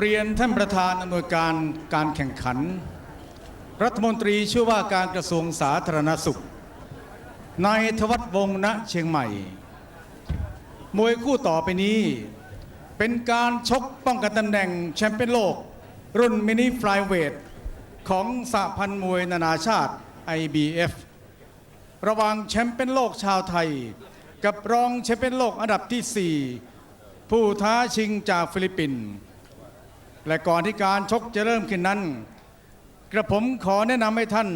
เรียนท่านประธานอำนวยการการแข่งขัน รัฐมนตรีช่วยว่าการกระทรวงสาธารณสุขนายทวัฒน์วงศ์ณเชียงใหม่ มวยคู่ต่อไปนี้ เป็นการชกป้องกันตำแหน่งแชมเปี้ยนโลก รุ่นมินิฟลายเวท ของสหพันธ์มวยนานาชาติ IBF ระหว่างแชมเปี้ยนโลกชาวไทย กับรองแชมเปี้ยนโลกอันดับที่ 4 ผู้ท้าชิงจากฟิลิปปินส์ และก่อนที่การชกจะเริ่มขึ้นนั้น กระผมขอแนะนำให้ท่าน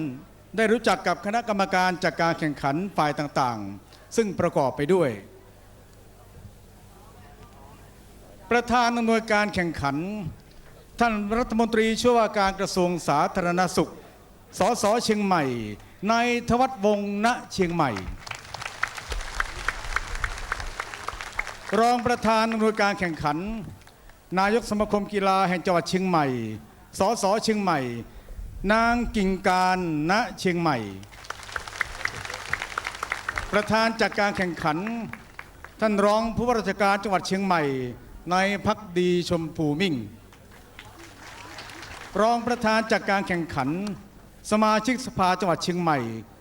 ได้รู้จักกับคณะกรรมการจัดการแข่งขันฝ่ายต่างๆ ซึ่งประกอบไปด้วย ประธานอำนวยการแข่งขัน ท่านรัฐมนตรีช่วยว่าการกระทรวงสาธารณสุข สสเชียงใหม่ นายทวัฒวงศ์ณเชียงใหม่ รองประธานอำนวยการแข่งขัน นายกสมาคมกีฬาแห่งจังหวัดเชียงใหม่ สสเชียงใหม่ นางกิ่งการณเชียงใหม่ ประธานจัดการแข่งขัน ท่านรองผู้ว่าราชการจังหวัดเชียงใหม่นายพักดีชมพูมิ่ง รองประธานจัดการแข่งขัน สมาชิกสภาจังหวัดเชียงใหม่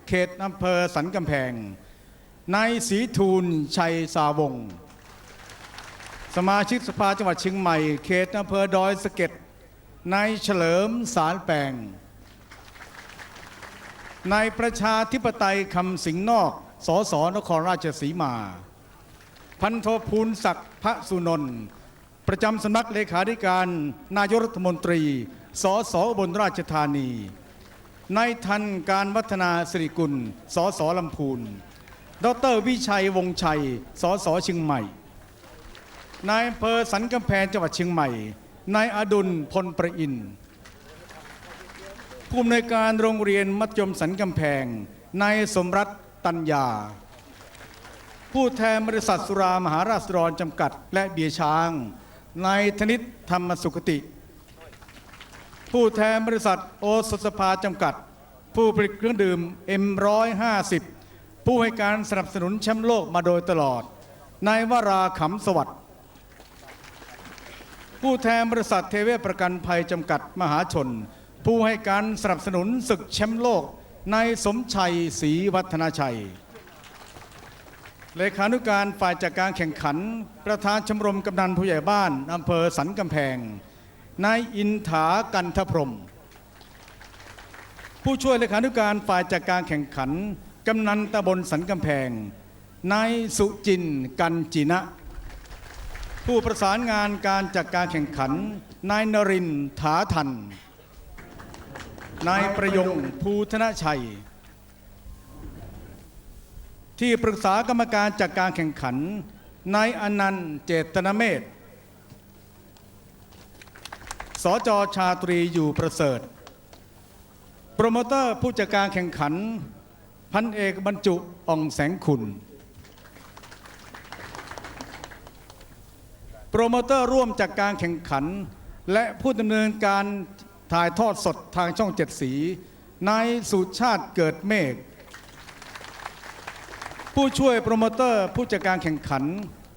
เขตอำเภอสันกำแพง นายศรีทูลชัยสาวงศ์ สมาชิกสภาจังหวัดเชียงใหม่ เขตอำเภอดอยสะเก็ดนายเฉลิมสารแปลงนายประชาธิปไตยคำสิงห์นอก สสนครราชสีมา พันโทภูลศักดิ์พระสุนนท์ประจำสำนักเลขาธิการ นายรัฐมนตรี สสอุบนราชธานีนายทันการวัฒนาสิริกุล สสลำพูน ดรวิชัยวงชัย สสเชียงใหม่ นายอำเภอสันกำแพงจังหวัดเชียงใหม่ นายอดุลพลประอิน ผู้อำนวยการโรงเรียนมัธยมสันกำแพง นายสมรัตตัญญา ผู้แทนบริษัทสุรามหาราษฎรจำกัด และเบียช้าง นายธนิตธรรมสุขติ ผู้แทนบริษัทโอสถสภาจำกัด ผู้ผลิตเครื่องดื่ม M150 ผู้ให้การสนับสนุนแชมป์โลกมาโดยตลอด นายวราขำสวัสดิ์ ผู้แทนบริษัทเทเวศประกันภัยจำกัดมหาชน ผู้ให้การสนับสนุนศึกแชมป์โลกนายสมชัยศรีวัฒนาชัย เลขานุการฝ่ายจัดการแข่งขัน ประธานชมรมกำนันผู้ใหญ่บ้านอำเภอสันกำแพงนายอินถากันทพรม ผู้ช่วยเลขานุการฝ่ายจัดการแข่งขัน กำนันตำบลสันกำแพงนายสุจินกันจินะ ผู้ประสานงานการจัดการแข่งขัน นายนรินทร์ถาทัน นายประยงภูธนชัย ที่ปรึกษากรรมการจัดการแข่งขัน นายอนันต์เจตนเมธสจชาตรีอยู่ประเสริฐ โปรโมเตอร์ผู้จัดการแข่งขัน พันเอกบรรจุอ่องแสงขุน โปรโมเตอร์ร่วมจากการแข่งขัน และผู้ดำเนินการถ่ายทอดสดทางช่องเจ็ดสีนายสุชาติเกิดเมฆผู้ช่วยโปรโมเตอร์ผู้จัดการแข่งขัน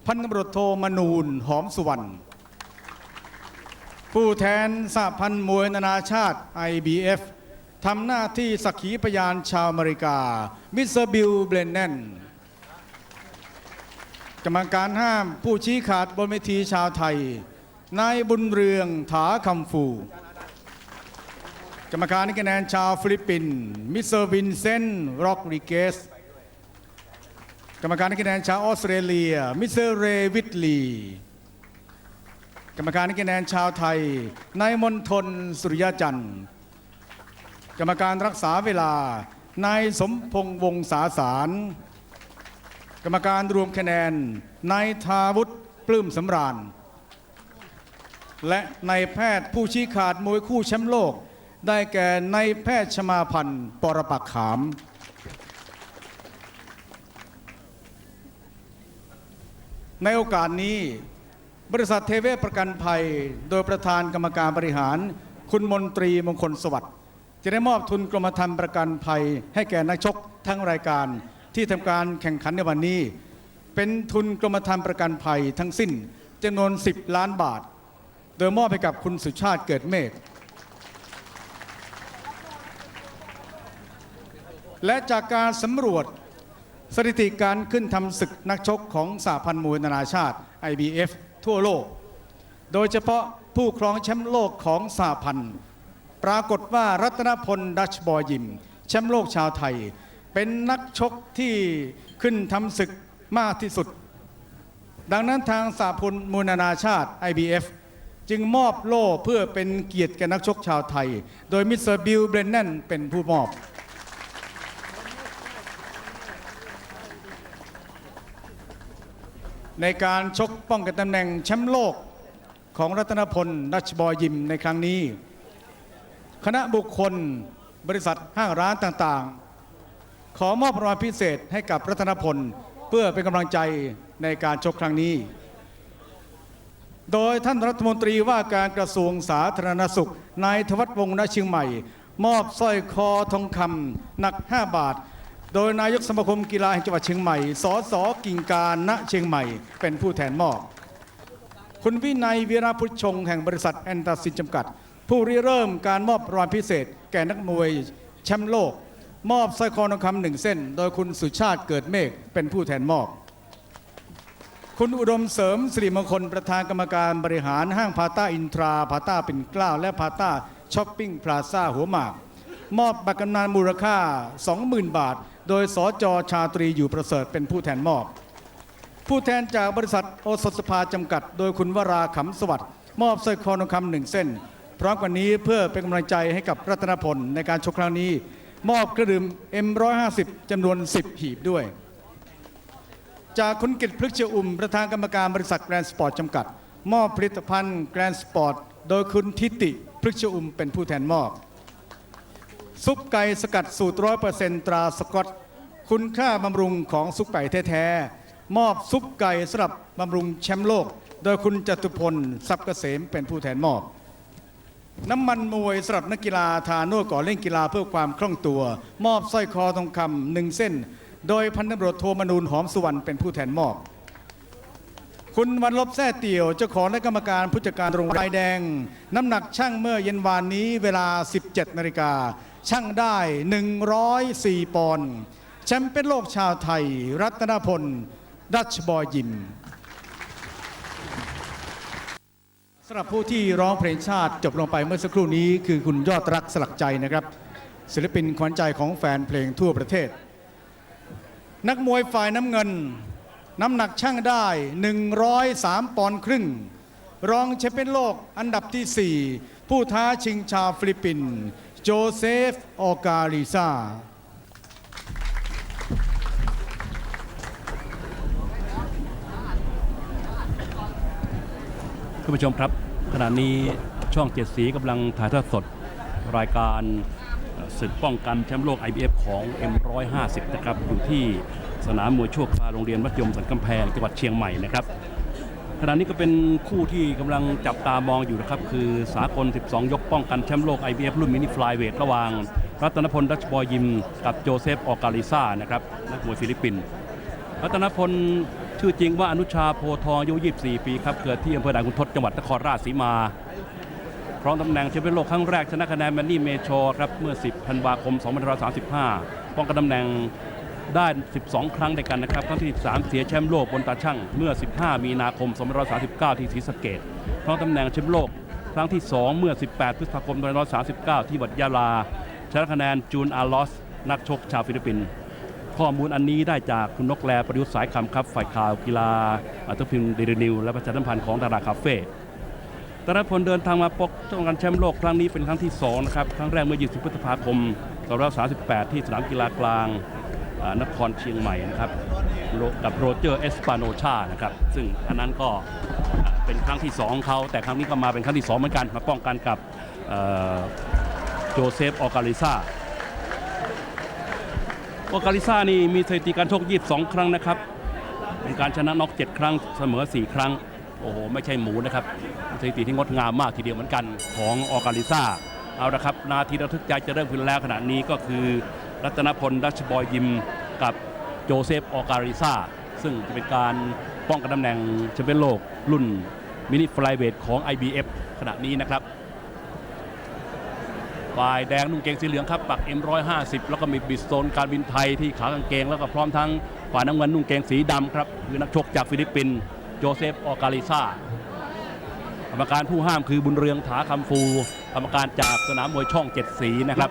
พันตำรวจโทมนูนหอมสุวรรณผู้แทนสหพันธ์มวยนานาชาติ IBF ทำหน้าที่สักขีพยานชาวอเมริกา มิสเตอร์บิลเบรนแนน กรรมการห้ามผู้ชี้ขาดบนเวทีชาวไทย นายบุญเรืองถาคำฟู กรรมการให้คะแนนชาวฟิลิปปินส์มิสเตอร์วินเซนต์โรกริเกส กรรมการให้คะแนนชาวออสเตรเลีย มิสเตอร์เรวิตลี กรรมการให้คะแนนชาวไทย นายมนทนสุริยจันทร์ กรรมการรักษาเวลานายสมพงษ์วงศาสาร กรรมการรวมคะแนนนายทาวุฒิปลื้มสำราญ และนายแพทย์ผู้ชี้ขาดมวยคู่แชมป์โลก ได้แก่นายแพทย์ชมาพันธ์ปรปักขาม ในโอกาสนี้บริษัทเทเวศประกันภัย โดยประธานกรรมการบริหาร คุณมนตรีมงคลสวัสดิ์จะได้มอบทุนกรมธรรม์ประกันภัย ให้แก่นักชกทั้งรายการ ที่ทำการแข่งขันในวันนี้ เป็นทุนกรมธรรม์ประกันภัยทั้งสิ้นจำนวน 10 ล้านบาท โดยมอบให้กับคุณสุชาติเกิดเมฆและจากการสำรวจสถิติการขึ้นทำศึกนักชกของสหพันธ์มวยนานาชาติ IBF ทั่วโลก โดยเฉพาะผู้ครองแชมป์โลกของสหพันธ์ ปรากฏว่ารัตนพลดัชบอยยิม แชมป์โลกชาวไทย เป็นนักชกที่ขึ้นทำศึกมากที่สุด ดังนั้นทางสหพลมวยนานาชาติ IBF จึงมอบโล่เพื่อเป็นเกียรติแก่นักชกชาวไทย โดยมิสเตอร์บิลเบรนแนนเป็นผู้มอบในการชกป้องกันตำแหน่งแชมป์โลกของรัตนพลดัชบอยยิมในครั้งนี้ คณะบุคคลบริษัทห้างร้านต่างๆ ขอมอบรางวัลพิเศษให้กับรัตนพล เพื่อเป็นกำลังใจในการชกครั้งนี้ โดยท่านรัฐมนตรีว่าการกระทรวงสาธารณสุขนายธวัฒน์วงศ์ณเชียงใหม่ มอบสร้อยคอทองคำหนัก 5 บาท โดยนายกสมาคมกีฬาแห่งจังหวัดเชียงใหม่ สสกิ่งการณเชียงใหม่ เป็นผู้แทนมอบ คุณวินัยวีระพุทธชงแห่งบริษัทแอนตาซินจำกัด ผู้ริเริ่มการมอบรางวัลพิเศษ แก่นักมวยแชมป์โลก มอบสร้อยคอทองคำหนึ่งเส้น โดยคุณสุชาติเกิดเมฆเป็นผู้แทนมอบ คุณอุดมเสริมสิริมงคลประธานกรรมการบริหารห้างพาต้าอินทราพาต้าปิ่นเกล้าและพาต้าช้อปปิ้งพลาซ่าหัวหมาก มอบบัตรกำนันมูลค่า 20,000 บาท โดยสจชาตรีอยู่ประเสริฐเป็นผู้แทนมอบ ผู้แทนจากบริษัทโอสถสภาจำกัด โดยคุณวราขำสวัสดิ์มอบสร้อยคอทองคำหนึ่งเส้นพร้อมกันนี้เพื่อเป็นกำลังใจให้กับรัตนพลในการชกครั้งนี้ มอบเครื่องดื่ม M150 จำนวน 10 หีบด้วย จากคุณกิตพฤกษ์เชียวอุ่ม ประธานกรรมการบริษัทแกรนด์สปอร์ตจำกัด มอบผลิตภัณฑ์แกรนด์สปอร์ตโดยคุณทิติพฤกษ์เชียวอุ่มเป็นผู้แทนมอบ ซุปไก่สกัดสูตรร้อยเปอร์เซนตราสกอต คุณค่าบำรุงของซุปไก่แท้ๆ มอบซุปไก่สำหรับบำรุงแชมป์โลก โดยคุณจตุพลทรัพย์เกษมเป็นผู้แทนมอบ น้ำมันมวยสำหรับนักกีฬาทานวดก่อนเล่นกีฬาเพื่อความคล่องตัว มอบสร้อยคอทองคำหนึ่งเส้น โดยพันตำรวจโทมนูนหอมสุวรรณเป็นผู้แทนมอบ คุณวันลบแท้เตี่ยวเจ้าของและกรรมการผู้จัดการโรงรายแดง น้ำหนักช่างเมื่อเย็นวานนี้เวลา 17นาฬิกาช่างได้ 104 ปอนด์แชมป์เป็นโลกชาวไทย รัตนพลดัชบอยยิม สำหรับผู้ที่ร้องเพลงชาติจบลงไปเมื่อสักครู่นี้คือคุณยอดรักสลักใจนะครับ ศิลปินขวัญใจของแฟนเพลงทั่วประเทศ นักมวยฝ่ายน้ำเงิน น้ำหนักช่างได้ 103 ปอนด์ครึ่ง รองแชมเปี้ยนโลกอันดับที่ 4 ผู้ท้าชิงชาวฟิลิปปินส์โจเซฟ ออการิซา ท่านผู้ชมครับ ขณะนี้ช่องเจ็ดสีกำลังถ่ายทอดสดรายการศึกป้องกันแชมป์โลก IBF ของ M150 นะครับอยู่ที่สนามมวยชั่วคราโรงเรียนมัธยมสันกำแพงจังหวัดเชียงใหม่นะครับขณะนี้ก็เป็นคู่ที่กำลังจับตามองอยู่นะครับ คือสากล 12 ยกป้องกันแชมป์โลก IBF รุ่นมินิฟลายเวทระหว่าง รัตนพลดัชบอยยิม กับโจเซฟออการิซ่านะครับนักมวยฟิลิปปินส์รัตนพล ชื่อจริงว่าอนุชาโพทองอายุ 24 ปีครับ เกิดที่อำเภอด่านขุนทดจังหวัดนครราชสีมาครองตำแหน่งแชมเปี้ยนโลกครั้งแรกชนะคะแนนแมนนี่เมโชครับเมื่อ 10 ธันวาคม 2535 ป้องกันตำแหน่งได้ 12 ครั้งด้วยกันนะครับ ครั้งที่ 13 เสียแชมป์โลกบนตาช่างเมื่อ 15 มีนาคม 2539 ที่ศรีสะเกดครองตำแหน่งแชมป์โลกครั้งที่ 2 เมื่อ 18 พฤษภาคม 2539 ที่วัดยาลาชนะคะแนนจูนอาลอส นักชกชาวฟิลิปปินส์ ข้อมูลอันนี้ได้จากคุณนกแลประยุทธ์สายคำครับ ฝ่ายข่าวกีฬาอัตพิมพ์เดลินิว และประชาสัมพันธ์ของดาราคาเฟ่ตรพลเดินทางมาปกป้องกันแชมป์โลกครั้งนี้เป็นครั้งที่ 2 นะครับ ครั้งแรกเมื่อ 20 พฤษภาคม2538 ที่สนามกีฬากลางนครเชียงใหม่นะครับกับโรเจอร์เอสปาโนชานะครับ ซึ่งอันนั้นก็เป็นครั้งที่2ของเขา แต่ครั้งนี้ก็มาเป็นครั้งที่ 2 เหมือนกัน มาป้องกันกับโจเซฟออการิซา โอกาลิซ่านี่มีสถิติการชก 22 ครั้งนะครับ เป็นการชนะน็อก 7 ครั้งเสมอ 4 ครั้ง โอ้โห ไม่ใช่หมูนะครับ สถิติที่งดงามมากทีเดียวเหมือนกันของออกาลิซ่า เอาละครับ นาทีระทึกใจจะเริ่มขึ้นแล้วขณะนี้ก็คือ รัตนพลดัชบอยยิมกับโจเซฟออการิซ่า ซึ่งจะเป็นการป้องกันตำแหน่งแชมเปี้ยนโลกรุ่นมินิฟลายเวทของ IBF ขณะนี้นะครับ ฝ่ายแดงนุ่งเกงสีเหลืองครับปัก M150 แล้วก็มีบิดโซนการบินไทยที่ขากางเกง แล้วก็พร้อมทั้งฝ่ายน้ำเงินนุ่งเกงสีดำครับคือนักชกจากฟิลิปปินส์โจเซฟออการิซากรรมการผู้ห้ามคือบุญเรืองถาคำฟู กรรมการจากสนามมวยช่องเจ็ดสีนะครับ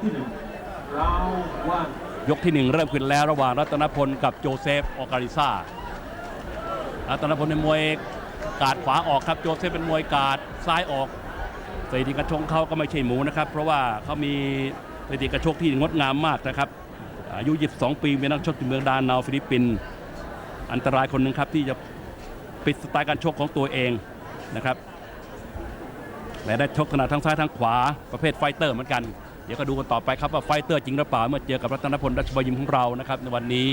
ยกที่หนึ่งเริ่มขึ้นแล้วระหว่างรัตนพลกับโจเซฟออการิซารัตนพลเป็นมวยกาดขวาออกครับโจเซฟเป็นมวยกาดซ้ายออก สถิติกระชงเขาก็ไม่ใช่หมูนะครับ เพราะว่าเขามีสถิติกระชกที่งดงามมากนะครับ อายุ 22 ปีเป็นนักชกที่เมืองดานาวฟิลิปปินส์อันตรายคนหนึ่งครับที่จะปิดสไตล์การชกของตัวเองนะครับและได้ชกถนัดทั้งซ้ายทั้งขวาประเภทไฟเตอร์เหมือนกันเดี๋ยวก็ดูกันต่อไปครับว่าไฟเตอร์จริงหรือเปล่าเมื่อเจอกับรัตนพลดัชบยิมของเรานะครับในวันนี้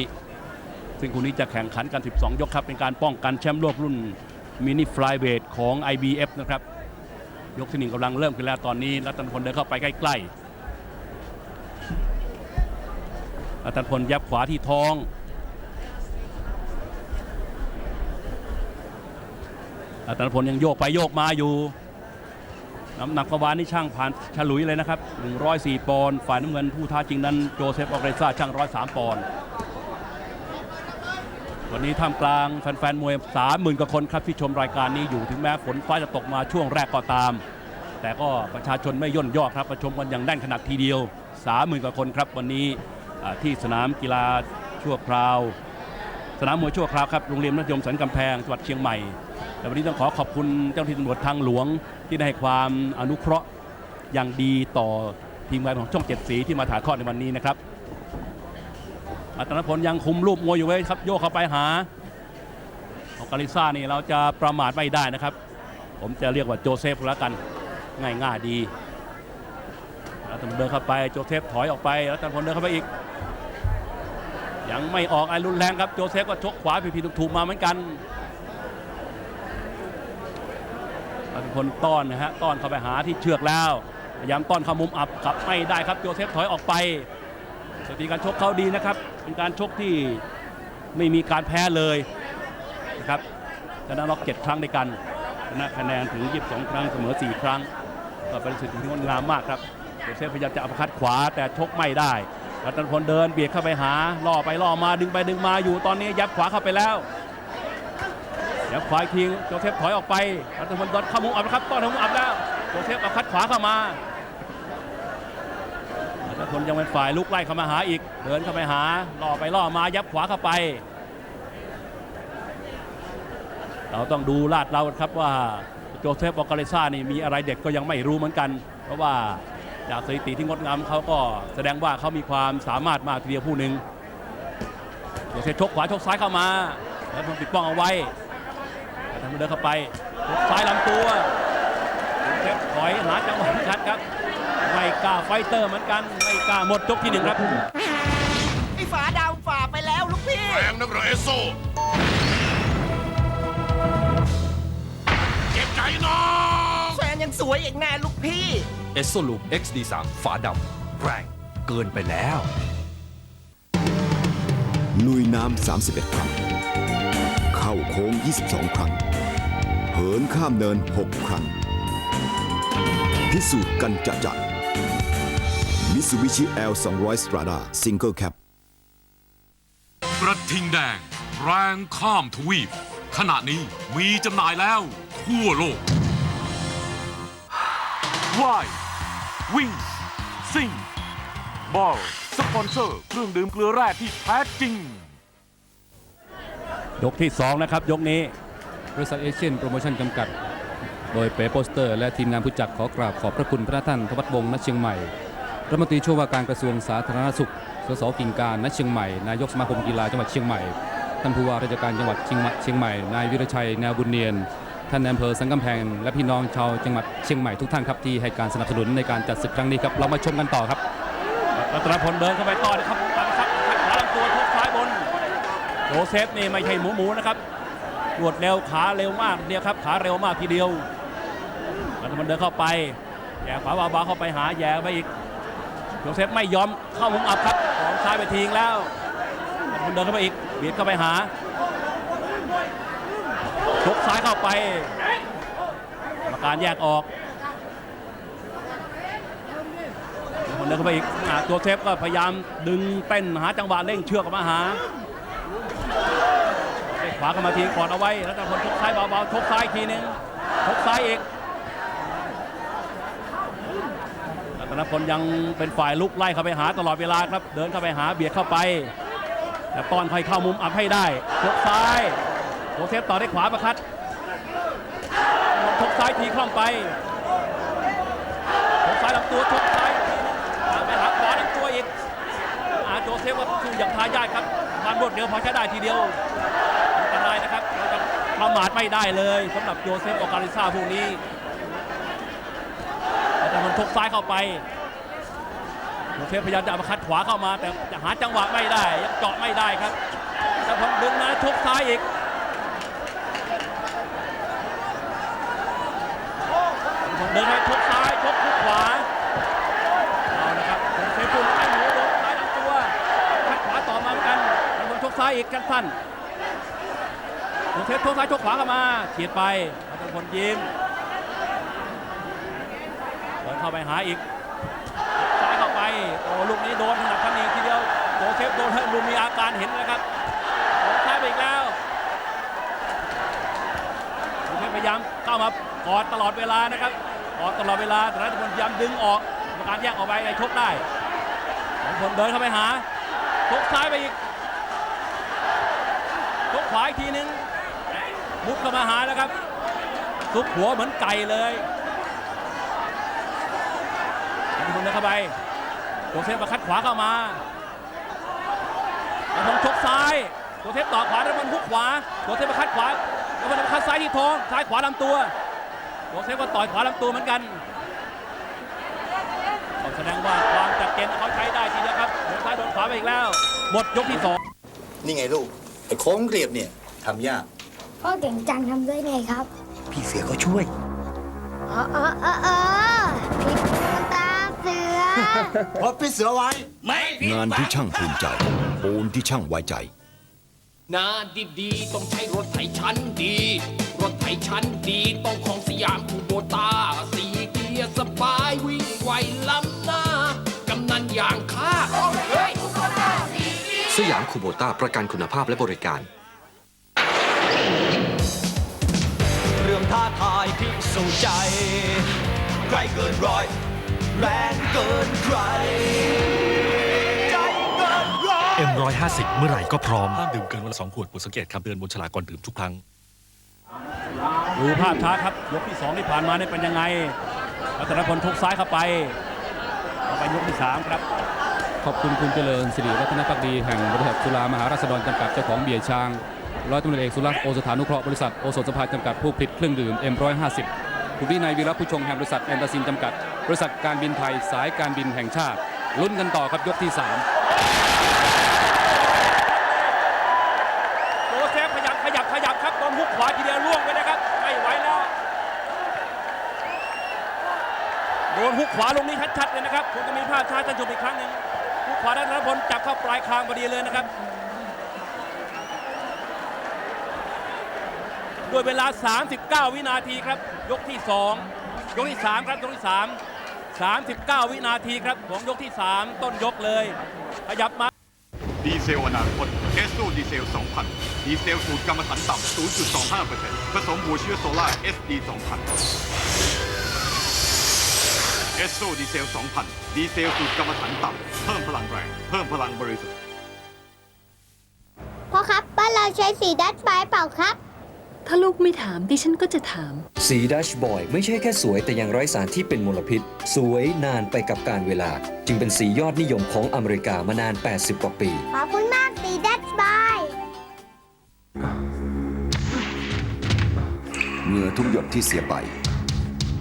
ซึ่งคู่นี้จะแข่งขันกัน 12 ยกครับ เป็นการป้องกันแชมป์โลกรุ่นมินิฟลายเวทของ IBF นะครับ ยกที่หนึ่งกำลังเริ่มขึ้นแล้วตอนนี้รัตนพลเดินเข้าไปใกล้ๆรัตนพลยับขวาที่ท้องรัตนพลยังโยกไปโยกมาอยู่น้ำหนักประวานนี่ช่างผ่านฉลุยเลยนะครับ 104 ปอนด์ฝ่ายน้ำเงินผู้ท้าจริงนั้นโจเซฟออเกรซ่าช่าง 103 ปอนด์ วันนี้ท่ามกลางแฟนๆมวย30,000กว่าคนครับที่ชมรายการนี้อยู่ถึงแม้ฝนฟ้าจะตกมาช่วงแรกก็ตาม แต่ก็ประชาชนไม่ย่นย่อครับประชมกันอย่างแน่นขนาดทีเดียว30,000กว่าคนครับวันนี้ที่สนามกีฬาชั่วคราว สนามมวยชั่วคราวครับโรงเรียนมัธยมสันกำแพงจังหวัดเชียงใหม่แต่วันนี้ต้องขอขอบคุณเจ้าหน้าที่ตำรวจทางหลวง ที่ได้ให้ความอนุเคราะห์อย่างดีต่อทีมงานของช่องเจ็ดสีที่มาถ่ายทอดในวันนี้นะครับ อัตนพลยังคุมรูปมวยอยู่ไว้ครับ โยกเข้าไปหาออกาลิซ่านี่เราจะประมาทไม่ได้นะครับ ผมจะเรียกว่าโจเซฟแล้วกัน ง่ายๆดีรัตนพลเดินเข้าไปโจเซฟถอยออกไปรัตนพลเดินเข้าไปอีก ยังไม่ออกอะไรรุนแรงครับโจเซฟก็ชกขวาผิดๆถูกๆมาเหมือนกันเป็นคนต้อนนะฮะต้อนเข้าไปหาที่เชือกแล้วพยายามต้อนเข้ามุมอับกลับไม่ได้ครับโจเซฟถอยออกไป สถิติการชกเขาดีนะครับ เป็นการชกที่ไม่มีการแพ้เลยนะครับชนะน็อกเจ็ดครั้งด้วยกันชนะคะแนนถึง 22 ครั้งเสมอ 4 ครั้งก็เป็นสถิติที่งดงามมากครับโจเซฟพยายามจะอัปคัดขวาแต่ชกไม่ได้รัตนพลเดินเบียดเข้าไปหาล่อไปล่อมาดึงไปดึงมาอยู่ตอนนี้ยับขวาเข้าไปแล้วเดี๋ยวขวาอีกทีโจเซฟถอยออกไปรัตนพลโดนเข้ามุมอับนะครับต้อนข้ามุมอับแล้วโจเซฟเอาคัดขวาเข้ามา รัตพลยังเป็นฝ่ายลุกไล่เข้ามาหาอีก เดินเข้าไปหาล่อไปล่อมายับขวาเข้าไป เราต้องดูลาดเราครับว่าโจเซฟบอกาเลซ่านี่มีอะไรเด็ดก็ยังไม่รู้เหมือนกัน เพราะว่าจากสถิติที่งดงามเขาก็แสดงว่าเขามีความสามารถมากทีเดียวผู้หนึ่งโจเซฟชกขวาชกซ้ายเข้ามา แล้วมันปิดป้องเอาไว้ทางเดินเข้าไปหุกซ้ายลำตัวเทปถอยหาจังหวะชัดครับ ไม่กล้าไฟเตอร์เหมือนกัน ไม่กล้าหมดยกที่หนึ่งครับไอ้ฝาดาวฝ่าไปแล้วลูกพี่ แรงนักเหรอเอสโซเจ็บใจน้องแฟนยังสวยอีกแน่ลูกพี่ เอสโซลูป XD3 ฝาดำแรงเกินไปแล้ว ลุยน้ำ 31 ครั้ง เข้าโค้ง 22 ครั้ง เหินข้ามเนิน 6 ครั้ง พิสูจน์กันจะจะ มิสูบิชิ L 200 Strada Single Cap กระทิงแดง แรงข้ามทวีป ขณะนี้มีจำหน่ายแล้วทั่วโลกวายวิ่งซิ่งบอลสปอนเซอร์เครื่องดื่มเกลือแร่ที่แท้จริง ยกที่ 2 นะครับ ยกนี้ บริษัทเอเชียนโปรโมชั่นจำกัด โดยเป๋โปสเตอร์ และทีมงานผู้จัดขอกราบขอบพระคุณพระท่านทวัฒวงศ์ณเชียงใหม่ รัฐมนตรีช่วยว่าการกระทรวงสาธารณสุข สสกิ่งการณเชียงใหม่ นายกสมาคมกีฬาจังหวัดเชียงใหม่ ท่านผู้ว่าราชการจังหวัดเชียงใหม่เชียงใหม่นายวิรชัยแนวบุญเนียน ท่านนายอำเภอสังกำแพง และพี่น้องชาวจังหวัดเชียงใหม่ทุกท่านครับที่ให้การสนับสนุนในการจัดศึกครั้งนี้ครับ เรามาชมกันต่อครับรัตนพลเดินเข้าไปต่อนะครับตัดครับทักขาลำตัวทุกซ้ายบนโจเซฟนี่ไม่ใช่หมูหมูนะครับรวดเร็วขาเร็วมากเนี่ยครับขาเร็วมากทีเดียวรัตนพลเดินเข้าไปแย่ขวาบาๆเข้าไปหาแย่ไปอีก โจเซฟไม่ยอมเข้ามุมอับครับของซ้ายไปทิ้งแล้วรัตนเดินเข้าไปอีกเบียดเข้าไปหาชกซ้ายเข้าไปกรรมการแยกออกคนเดินเข้าไปอีกตัวเทปก็พยายามดึงเต้นหาจังหวะเร่งเชือกมาหาขวาเข้ามาทีกอดเอาไว้แล้วแต่คนทกซ้ายเบาๆทกซ้ายทีนึงทกซ้ายอีกรัต นพลยังเป็นฝ่ายลุกไล่เข้าไปหาตลอดเวลาครับ เดินเข้าไปหาเบียดเข้าไป แต่ป้อนคอยเข้ามุมอับให้ได้ทกซ้ายโจเซฟต่อได้ขวาประคัดทกซ้ายทีคล่อมไปทกซ้ายลำตัวทกซ้ายอีกทีนึงตามไปหาขวาลำตัวอีกอาโจเซฟก็สู้อย่างทายาทครับความรวดเร็วพอใช้ได้ทีเดียวอันตรายนะครับเราจะประมาทไม่ได้เลยสำหรับโจเซฟโอการิซ่าพวกนี้ นทกซ้ายเข้าไปโจเซฟพยายามจะเอามาคัดขวาเข้ามา แต่จะหาจังหวะไม่ได้ยังเจาะไม่ได้ครับแต่พอดึงมาทุกซ้ายอีกเดินไปทุกซ้ายทุกทุกขวาเอานะครับโจเซฟปุ่นไอ้หนูโดนซ้ายลำตัวคัดขวาต่อมาเหมือนกันแล้วผมทุกซ้ายอีกกันสั้นโจเซฟทุกซ้ายทุกขวาเข้ามาเฉียดไปแล้วเป็นคนยิงเดินเข้า ไปหาอีกซ้ายเข้าไปโอ้ลูกนี้โดนถนัดพันนีทีเดียวโจเซฟโดนลูกมีอาการเห็นนะครับโดนซ้ายไปอีกแล้วโจเซฟพยายามเข้ามากอดตลอดเวลานะครับกอดตลอดเวลาแต่รัฐพลพยายามดึงออกกรรมการแยกออกไปไอ้ชกได้รัฐพลเดินเข้าไปหาชกซ้ายไปอีกชกขวาอีกทีนึงมุดเข้ามาหาแล้วครับซุกหัวเหมือนไก่เลย รัฐพลเดินเข้าไปโจเซฟมาคัดขวาเข้ามารัฐพลชกซ้ายโจเซฟต่อขวารัฐพลฮุกขวาโจเซฟมาคัดขวารัฐพลมาคัดซ้ายที่ท้องซ้ายขวาลำตัวโจเซฟก็ต่อยขวาลำตัวเหมือนกันก็แสดงว่าความจัดเกณฑ์เขาใช้ได้ทีเดียวครับโดนซ้ายโดนขวาไปอีกแล้ว หมดยกที่สองนี่ไงลูกไอ้โค้งเกลียบเนี่ยทำยากพ่อเก่งจังทำได้ไงครับ พี่เสือก็ช่วยอ๋ออ๋ออ๋อ พราะพี่เสือไว้งานที่ช่างภูมิใจปูนที่ช่างไว้ใจ นาดีๆต้องใช้รถไถชั้นดี รถไถชั้นดีต้องของสยามคูโบต้าสีเกียร์สบายวิ่งไวล้ำหน้ากำนันอย่างข้าเฮ้ยสยามคูโบต้าประกันคุณภาพและบริการ เรื่องท้าทายพิสูจน์ใจใครเกินร้อย แรงเกินใคร ใจเกินร้อย M150 เมื่อไหร่ก็พร้อม ห้ามดื่มเกินวันละสองขวดโปรดสังเกตคำเตือนบนฉลากก่อนดื่มทุกครั้ง ดูภาพช้าครับ ยกที่สองที่ผ่านมาเนี่ยเป็นยังไงรัตนพลทุกซ้ายเข้าไปเข้าไปยกที่สามครับ ขอบคุณคุณเจริญสิริรัตนพักดีแห่งบริษัทสุรามหาราษฎรจำกัดเจ้าของเบียร์ช้าง ร้อยตำรวจเอกสุรักษ์โอสถานุเคราะห์บริษัทโอสถสภาจำกัดผู้ผลิตเครื่องดื่ม M150 คุณวินัยวีรผู้ชงแห่งบริษัทแอนตาซินจำกัด บริษัทการบินไทยสายการบินแห่งชาติ ลุ้นกันต่อครับยกที่3โจเซฟขยับขยับขยับครับโดนฮุกขวาทีเดียวล่วงไปนะครับไม่ไหวแล้วโดนฮุกขวาลงนี้ชัดๆเลยนะครับคงจะมีภาพช้าท่านชมอีกครั้งหนึ่งฮุกขวาด้านรัฐพลจับเข้าปลายคางพอดีเลยนะครับด้วยเวลา 39 วินาทีครับ ยกที่ 2 ยกที่ 3 ครับ ยกที่ 3 39 วินาทีครับของยกที่ 3 ต้นยกเลย ขยับมา ดีเซลอนาคตเอสโซดีเซล 2000 ดีเซลสูตรกรรมฐานต่ำ 0.25%ผสมหัวเชื้อโซล่า SD 2000เอสโซดีเซล 2000 ดีเซลสูตรกรรมฐานต่ำ เพิ่มพลังแรง เพิ่มพลังบริสุทธิ์พ่อครับบ้านเราใช้สีดัดไฟเปล่าครับ ถ้าลูกไม่ถามดิฉันก็จะถาม สีดัชบอยไม่ใช่แค่สวยแต่ยังไร้สารที่เป็นมลพิษ สวยนานไปกับการเวลา จึงเป็นสียอดนิยมของอเมริกามานาน 80 กว่าปี ขอบคุณมากสีดัดไฟเหงื่อทุกหยดที่เสียไป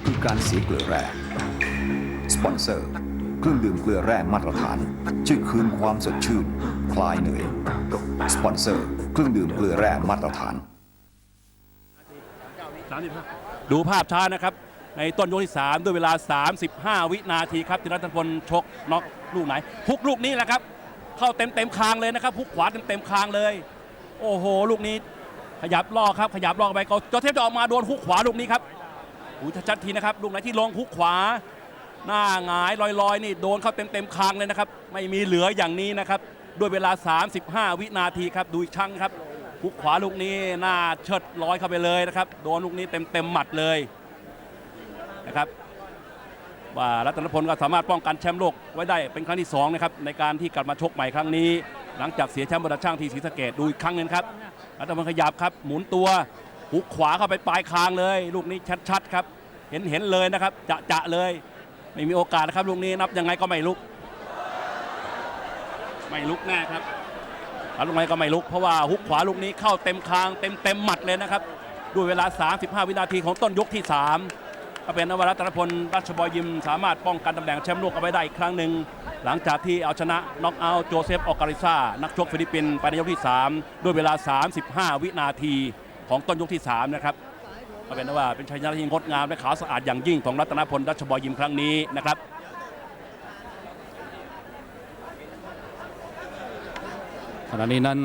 คือการเสียเกลือแร่ สปอนเซอร์เครื่องดื่มเกลือแร่มาตรฐานช่วยคืนความสดชื่น คลายเหนื่อย สปอนเซอร์เครื่องดื่มเกลือแร่มาตรฐาน ดูภาพช้านะครับ ในต้นยกที่ 3 ด้วยเวลา 35 วินาทีครับธีรัตนพลชกน็อกลูกไหนฮุกลูกนี้แหละครับ เข้าเต็มเต็มคางเลยนะครับฮุกขวาเต็มเต็มคางเลย โอ้โห ลูกนี้ขยับล่อครับ ขยับล่อไปก็จอเทพจะออกมาโดนฮุกขวาลูกนี้ครับโดูชัดทีนะครับลูกไหนที่ลงคุกขวา หน้าหงายลอยๆ นี่โดนเข้าเต็มๆคางเลยนะครับ ไม่มีเหลืออย่างนี้นะครับด้วยเวลา 35 วินาทีครับดูอีกครั้งครับ คุกขวาลูกนี้หน้าเชิดลอยเข้าไปเลยนะครับ โดนลูกนี้เต็มๆหมัดเลยนะครับว่ารัตนพลก็สามารถป้องกันแชมป์โลกไว้ได้เป็นครั้งที่สองนะครับในการที่กลับมาชกใหม่ครั้งนี้ หลังจากเสียแชมป์บนช่างที่ศรีสะเกดดูอีกครั้งหนึงครับรัตนพลขยับครับหมุนตัวหุกขวาเข้าไปปลายคางเลย ลูกนี้ชัดๆครับเห็นเห็นเลยนะครับจะจะเลย ไม่มีโอกาสนะครับลูกนี้นับยังไงก็ไม่ลุก ไม่ลุกแน่ครับ แล้วลูกไหนก็ไม่ลุกเพราะว่าฮุกขวาลูกนี้เข้าเต็มคางเต็มเต็มหมัดเลยนะครับ ด้วยเวลา 35 วินาทีของต้นยกที่ 3 ก็เป็นนวรัตนพลรัชบอยยิมสามารถป้องกันตำแหน่งแชมป์โลกเอาไว้ได้อีกครั้งหนึ่งหลังจากที่เอาชนะน็อกเอาท์โจเซฟออการิซานักชกฟิลิปปินส์ไปในยกที่ 3 ด้วยเวลา 35 วินาทีของต้นยกที่ 3 นะครับก็เป็นว่าเป็นชัยชนะที่งดงามและขาวสะอาดอย่างยิ่งของรัตนพลรัชบอยยิมครั้งนี้นะครับ ขณะนี้นั้น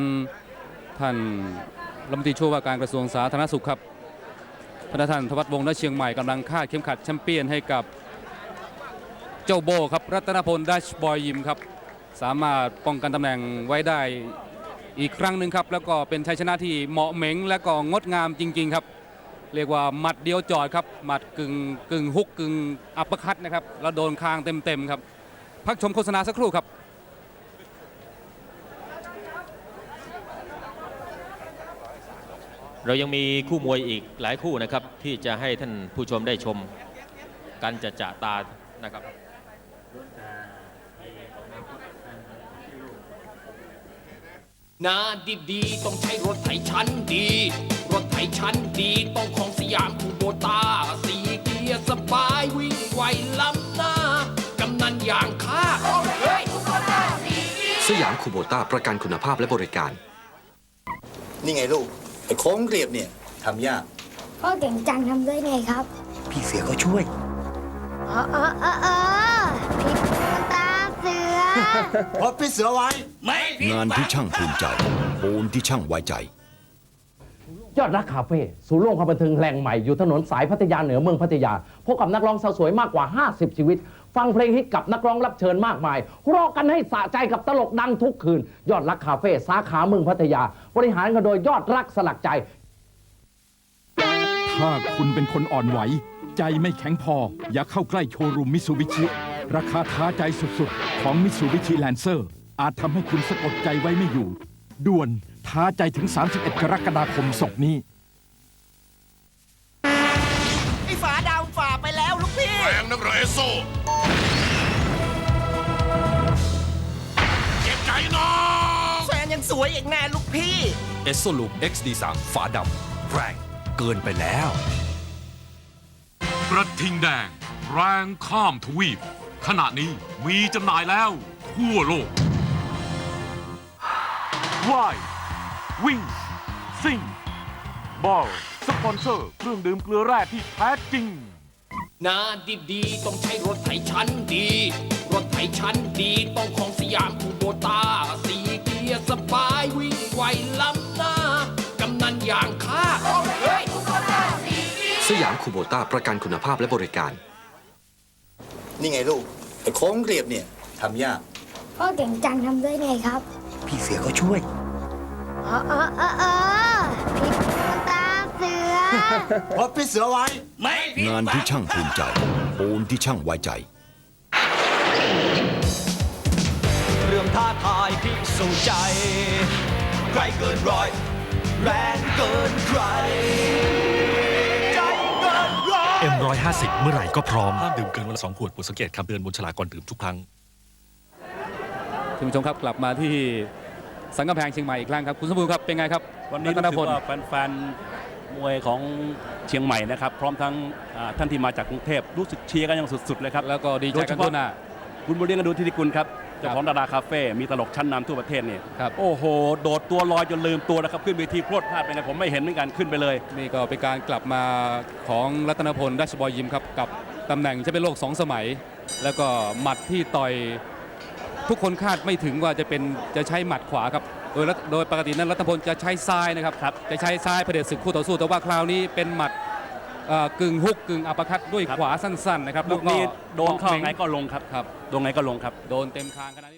ท่านรัฐมนตรีช่วยว่าการกระทรวงสาธารณสุขครับพระท่านทวัฒวงศ์ณเชียงใหม่กำลังคาดเข็มขัดแชมเปี้ยนให้กับเจ้าโบครับรัตนพลดัชบอยยิมครับสามารถป้องกันตำแหน่งไว้ได้อีกครั้งหนึ่งครับแล้วก็เป็นชัยชนะที่เหมาะเหม็งและก็งดงามจริง ๆครับ เรียกว่าหมัดเดียวจอดครับหมัดกึ่งกึ่งฮุกกึ่งอัปเปอร์คัตนะครับแล้วโดนคางเต็มๆครับพักชมโฆษณาสักครู่ครับ เรายังมีคู่มวยอีกหลายคู่นะครับ ที่จะให้ท่านผู้ชมได้ชมกันจะจะตานะครับนาดีดีๆต้องใช้รถไถชั้นดี รถไถชั้นดีต้องของสยามคูโบตา สีเกียร์สบายวิ่งไวล้ำหน้ากำนันอย่างข้าเฮ้ยสยามคูโบต้าประกันคุณภาพและบริการ นี่ไงลูก ไอ้โค้งเกลียบเนี่ยทำยาก พ่อเก่งจังทำได้ไงครับพี่เสือก็ช่วย อ๋ออ๋ออ๋ออ๋อพี่มันตาเสือเพราะพี่เสือไว้ ไม่ผิดงานที่ช่างภูมิใจปูนที่ช่างไว้ใจ ยอดรักคาเฟ่ศูนย์รวมความบันเทิงแหล่งใหม่อยู่ถนนสายพัทยาเหนือเมืองพัทยาพบกับนักร้องสาวสวยมากกว่า 50 ชีวิต ฟังเพลงฮิตกับนักร้องรับเชิญมากมายร้องกันให้สะใจกับตลกดังทุกคืน ยอดรักคาเฟ่สาขาเมืองพัทยา บริหารกันโดยยอดรักสลักใจ ถ้าคุณเป็นคนอ่อนไหว ใจไม่แข็งพอ อย่าเข้าใกล้โชว์รูมมิ t ซูบิชิ ราคาท้าใจสุดๆ ของมิ t ซูบิชิแลนเซอร์ อาจทำให้คุณสะกดใจไว้ไม่อยู่ ด่วนท้าใจถึง 31 กรกฎาคมศกนี้ ไอ้ฝาดำฝ่าไปแล้วลูกพี่ แรงนักเหรอเอสโซ แฟนยังสวยอีกแน่ลูกพี่เอสโซลูป XD3 ฝาดำแรงเกินไปแล้ว กระทิงแดง แรงข้ามทวีป ขณะนี้มีจำหน่ายแล้ว ทั่วโลกว่ายวิ่งซิ่งบอลสปอนเซอร์ เครื่องดื่มเกลือแร่ที่แท้จริง นาดีดีๆต้องใช้รถไถชั้นดี รถไถชั้นดีต้องของสยามคูโบตาสีเกี ยร์สบายวิ่งไวล้ำหน้ากำนันอย่างข้าเฮ้ยสยามคูโบต้าประกันคุณภาพและบริการ นี่ไงลูกไอ้โค้งเกลียบเนี่ยทำยากพ่อเก่งจังทำได้ไงครับ พี่เสือก็ช่วยอ๋ออ๋ออ๋ออ๋อพี่มันตาเสือเพราะพี่เสือไว้ ไม่ผิดงานที่ช่างภูมิใจปูนที่ช่างไว้ใจ ท้าทายพิสูจน์ใจ ใครเกินร้อย แรงเกินใคร ใจเกินร้อย M150 เมื่อไหร่ก็พร้อม ห้ามดื่มเกินวันละสองขวดโปรดสังเกตคำเตือนบนฉลากก่อนดื่มทุกครั้ง ท่านผู้ชมครับกลับมาที่สังกำแพงเชียงใหม่อีกครั้งครับ คุณสมบูรณ์ครับเป็นไงครับวันนี้รัรู้ตนสึกพลว่าแฟนๆ มวยของเชียงใหม่นะครับ พร้อมทั้งอ่าท่านที่มาจากกรุงเทพรู้สึกเชียร์กันอย่างสุดๆเลยครับแล้วก็ดีใจกันโดยเฉพาะทั่วหน้า คุณบุญเลี้ยงกันดูทิติกุลครับ เจ้าของดาราคาเฟ่ มีตลกชั้นนำทั่วประเทศเนี่ยโอ้โห โดดตัวลอยจนลืมตัวนะครับ ขึ้นเวทีพรวดพลาดไปไงผมไม่เห็นเหมือนกันขึ้นไปเลย นี่ก็เป็นการกลับมาของรัตนพลดัชบอยยิมครับกับตำแหน่งแชมเปี้ยนโลก 2 สมัย แล้วก็หมัดที่ต่อย ทุกคนคาดไม่ถึงว่าจะเป็นจะใช้หมัดขวาครับโดยรัฐโดยปกตินั้นรัตนพลจะใช้ซ้ายนะครับ จะใช้ซ้ายเผด็จศึกคู่ต่อสู้แต่ว่าคราวนี้เป็นหมัด เอ่อกึ่งฮุกกึ่งอัปเปอร์คัตด้วยขวาสั้นๆนะครับลูกนี้แวโดนเข้าไงก็ลงครับ ครับ โดนไงก็ลงครับ โดนเต็มคางขนาดนี้